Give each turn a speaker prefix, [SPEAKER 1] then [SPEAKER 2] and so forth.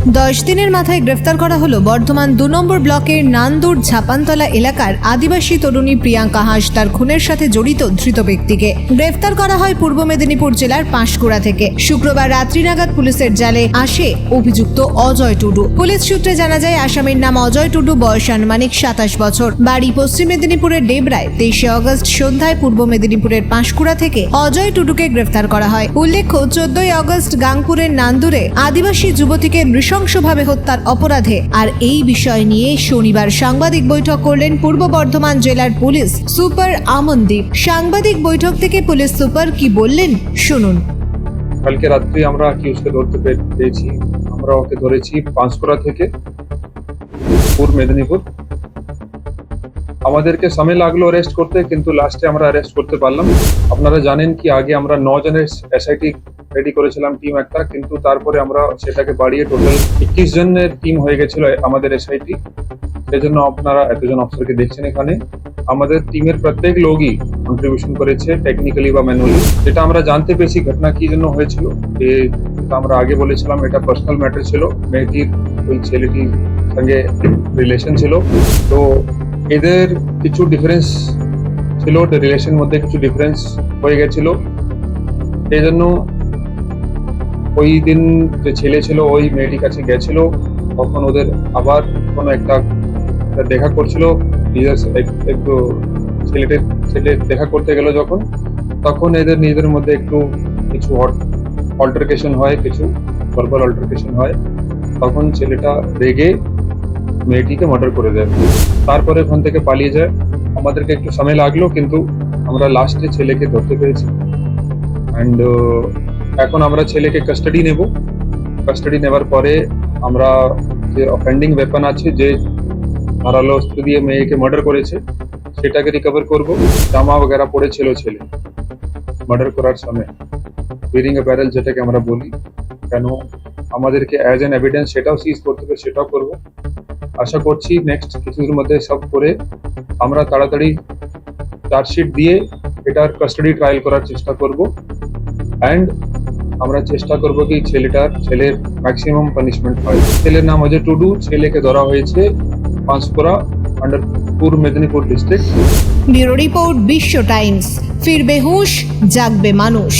[SPEAKER 1] দশ দিনের মাথায় গ্রেফতার করা হলো বর্ধমান দু নম্বর ব্লকের নান্দুর ঝাপানতলা এলাকার আদিবাসী তরুণী প্রিয়াঙ্কা হাঁসদার খুনের সাথে জড়িত ধৃত ব্যক্তিকে। গ্রেফতার করা হয় পূর্ব মেদিনীপুর জেলার পাঁশকুড়া থেকে। শুক্রবার রাত্রি নাগাদ পুলিশের জালে আসে অভিযুক্ত অজয় টুডু। পুলিশ সূত্রে জানা যায়, আসামির নাম অজয় টুডু, বয়স আনুমানিক সাতাশ বছর। বাড়ি পশ্চিম মেদিনীপুরের ডেবরায়, তেইশে অগস্ট সন্ধ্যায় পূর্ব মেদিনীপুরের পাঁশকুড়া থেকে অজয় টুডুকে গ্রেফতার করা হয়। উল্লেখ্য, চোদ্দই অগস্ট গাংপুরের নান্দুরে আদিবাসী যুবতীকে নৃশংসভাবে হত্যার অপরাধে। আর এই বিষয় নিয়ে শনিবার সাংবাদিক বৈঠক করলেন পূর্ব বর্ধমান জেলার পুলিশ সুপার আমনদীপ। সাংবাদিক বৈঠক থেকে পুলিশ সুপার কি বললেন, শুনুন।
[SPEAKER 2] কালকে রাত্রি আমরা কিউসকে ধরতে পেরেছি আমরা ওকে ধরেছি পাঁশকুড়া থেকে পূর্ব মেদিনীপুর। আমাদেরকে সময় লাগল অ্যারেস্ট করতে, কিন্তু লাস্টে আমরা অ্যারেস্ট করতে পারলাম। আপনারা জানেন কি, আগে আমরা ন জনের এসআইটি রেডি করেছিলাম টিম একটা, কিন্তু তারপরে আমরা সেটাকে বাড়িয়ে টোটাল একুশ জনের টিম হয়ে গেছিল আমাদের এসআইটি সেই জন্য আপনারা এতজন অফিসারকে দেখছেন এখানে। আমাদের টিমের প্রত্যেক লোকই কন্ট্রিবিউশন করেছে টেকনিক্যালি বা ম্যানুয়ালি যেটা আমরা জানতে পেরেছি ঘটনা কি জন্য হয়েছিল, যে আমরা আগে বলেছিলাম, এটা পার্সোনাল ম্যাটার ছিল, মেয়েটির ওই ছেলেটির সঙ্গে রিলেশন ছিল। তো এদের কিছু ডিফারেন্স ছিল রিলেশন মধ্যে কিছু ডিফারেন্স হয়ে গেছিল। সেই জন্য ওই দিন যে ছেলে ছিল, ওই মেয়েটির কাছে গেছিল। তখন ওদের আবার কোনো একটা দেখা করছিল। নিজের একটু ছেলেটির ছেলে দেখা করতে গেল যখন। তখন এদের নিজেদের মধ্যে একটু কিছু অল্টারকেশন হয়, কিছু ভার্বাল অল্টারকেশন হয়। তখন ছেলেটা রেগে মেয়েটিকে মার্ডার করে দেয়। তারপরে ওখান থেকে পালিয়ে যায়। আমাদেরকে একটু সময় লাগল, কিন্তু আমরা লাস্টে ছেলেকে ধরতে পেরেছি। অ্যান্ড এখন আমরা ছেলেকে কাস্টাডি নেব কাস্টাডি নেওয়ার পরে আমরা যে অফেন্ডিং ওয়েপন আছে যে ধারালো অস্ত্র দিয়ে মেয়েকে মার্ডার করেছে সেটাকে রিকভার করব জামা वगैरह পড়েছিল ছেলে মার্ডার করার সময় উইরিং এ ব্যারেল যেটাকে আমরা বলি কেন আমাদেরকে অ্যাজ অ্যান এভিডেন্স সেটাও সিজ করতে হবে সেটাও করব আশা করছি নেক্সট কিছুদিনের মধ্যে সব করে আমরা তাড়াতাড়ি চার্জশিট দিয়ে এটার কাস্টাডি ট্রায়াল করার চেষ্টা করব অ্যান্ড আমরা চেষ্টা করব কি ছেলেটার, ছেলের ম্যাক্সিমাম পানিশমেন্ট হয়। ছেলের নাম হচ্ছে টুডু, ছেলেকে ধরা হয়েছে Panchpura under Purba Medinipur district
[SPEAKER 1] bureau report Biswa Times. ফিরবে হুঁশ, জাগবে মানুষ।